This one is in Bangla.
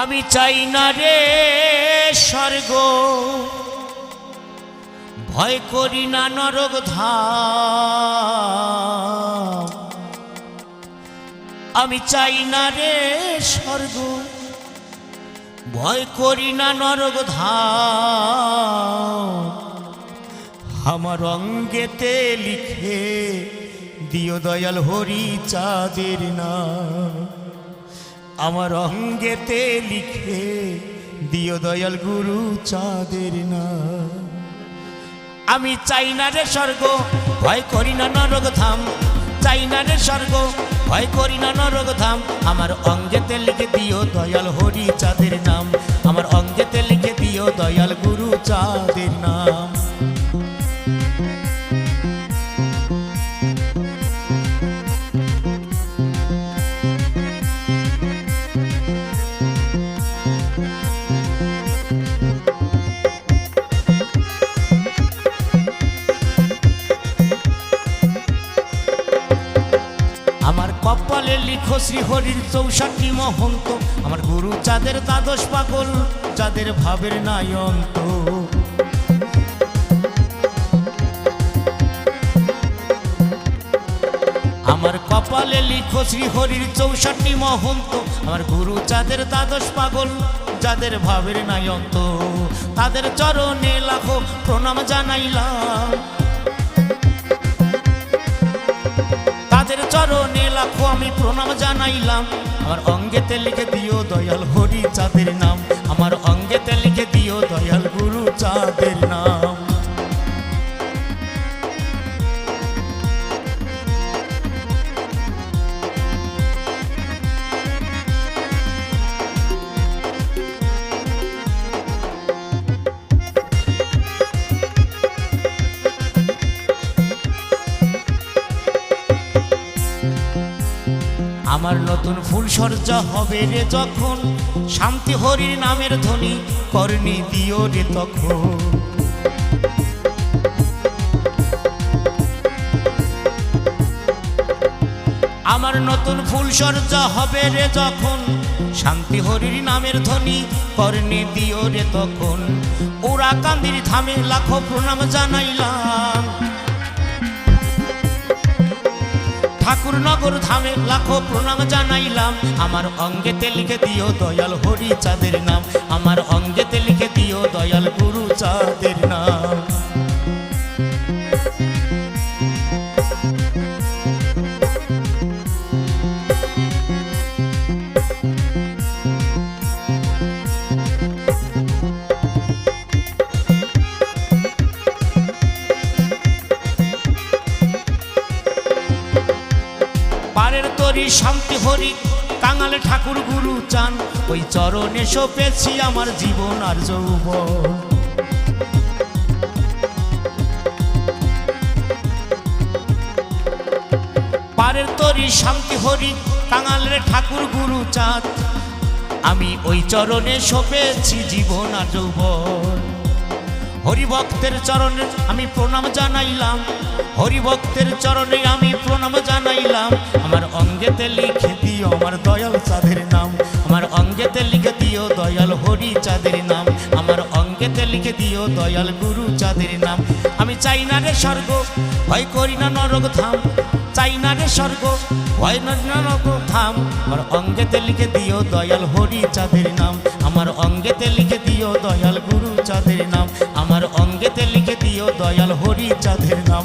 আমি চাই না রে স্বর্গ। ভয় করি না নরক ধাম। আমি চাই না রে স্বর্গ। ভয় করি না নরক ধাম। আমার অঙ্গেতে লিখে দিও দয়াল হরি চাঁদের না আমার অঙ্গেতে লিখে দিও দয়াল গুরু চাঁদের না আমি চাই না রে স্বর্গ, ভয় করি না নরক ধাম। চাই না রে স্বর্গ, ভয় করি না নরক ধাম। আমার অঙ্গেতে লিখে দিও দয়াল হরি চাঁদের নাম। আমার অঙ্গেতে লিখে দিও দয়াল গুরু চাঁদের কপালে লিখো শ্রীহরির চৌষট্টি মহন্ত। আমার গুরু চাঁদের দ্বাদশ পাগল, যাদের ভাবের নাই অন্ত। আমার কপালে লিখো শ্রীহরির চৌষট্টি মহন্ত। আমার গুরু চাঁদের দ্বাদশ পাগল, যাদের ভাবের নাই অন্ত। তাদের চরণে লাখো প্রণাম জানাইলাম। জানাইলাম। আমার অঙ্গেতে লিখে দিও দয়াল হরি চাঁদের নাম। আমার অঙ্গেতে লিখে দিও দয়াল গুরু চাঁদের নাম। আমার নতুন ফুল সজ্জা হবে রে যখন। শান্তি হরির নামের ধ্বনি করনি দিও রে তখন। আমার নতুন ফুল সজ্জা হবে রে যখন। শান্তি হরির নামের ধ্বনি করনি দিও রে তখন। ওরা কান্দির থামে লাখো প্রণাম জানাইলাম। ঠাকুরনগর ধামে লাখো প্রণাম জানাইলাম। আমার অঙ্গেতে লিখে দিও দয়াল হরি চাঁদের নাম। আমার অঙ্গেতে লিখে দিও দয়াল গুরু চাঁদের নাম। তরি শান্তি হরি, কাঙালে ঠাকুর গুরু চান। ওই চরণে সপেছি আমার জীবন আর যৌবন। পারের তরি, শান্তি হরি, কাঙালের ঠাকুর গুরু চাঁদ। আমি ওই চরণে সপেছি জীবন আর যৌবন। হরিভক্তের চরণে আমি প্রণাম জানাইলাম। হরিভক্তের চরণে আমি প্রণাম জানাইলাম। আমার অঙ্গেতে লিখে দিও আমার দয়াল চাঁদের নাম। আমার অঙ্গেতে লিখে দিও দয়াল হরি চাঁদের নাম। আমার অঙ্গেতে লিখে দিও দয়াল গুরু চাঁদের নাম। আমি চাই না রে স্বর্গ, ভয় করি না নরক ধাম। চাই না রে স্বর্গ, ভয় নরক ধাম। আমার অঙ্গেতে লিখে দিও দয়াল হরি চাঁদের নাম। আমার অঙ্গেতে লিখে দিও দয়াল গুরু চাঁদের নাম যাদের নাম।